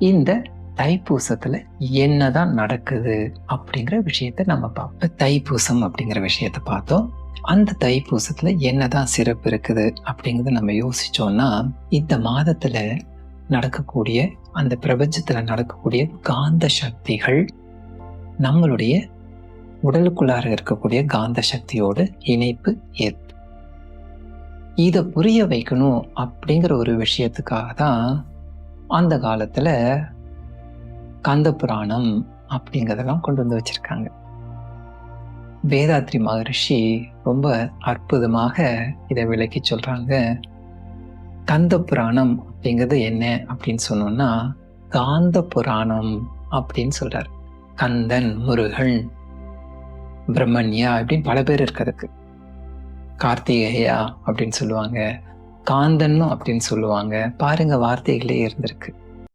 இந்த தைப்பூசத்துல என்னதான் நடக்குது அப்படிங்கிற விஷயத்த நம்ம பார்ப்போம். தைப்பூசம் அப்படிங்கிற விஷயத்த பார்த்தோம். அந்த தைப்பூசத்துல என்னதான் சிறப்பு இருக்குது அப்படிங்கறத நம்ம யோசிச்சோம்னா இந்த மாதத்துல நடக்கக்கூடிய அந்த பிரபஞ்சத்துல நடக்கக்கூடிய காந்த சக்திகள் நம்மளுடைய உடலுக்குள்ளார இருக்கக்கூடிய காந்த சக்தியோட இணைப்பு ஏற்பு இதை புரிய வைக்கணும் அப்படிங்கிற ஒரு விஷயத்துக்காக தான் அந்த காலத்தில் கந்த புராணம் அப்படிங்கிறதெல்லாம் கொண்டு வந்து வச்சுருக்காங்க. வேதாத்ரி மகரிஷி ரொம்ப அற்புதமாக இதை விளக்கி சொல்கிறாங்க கந்த புராணம் அப்படிங்கிறது என்ன அப்படின்னு சொன்னோம்னா காந்த புராணம் அப்படின்னு சொல்கிறார் கந்தன் முருகன் பிரம்மண்யா அப்படின்னு பல பேர் இருக்கிறதுக்கு கார்த்திகேயா அப்படின்னு சொல்லுவாங்க. காந்தன்னும் அப்படின்னு சொல்லுவாங்க. பாருங்க வார்த்தைகளே இருந்திருக்கு.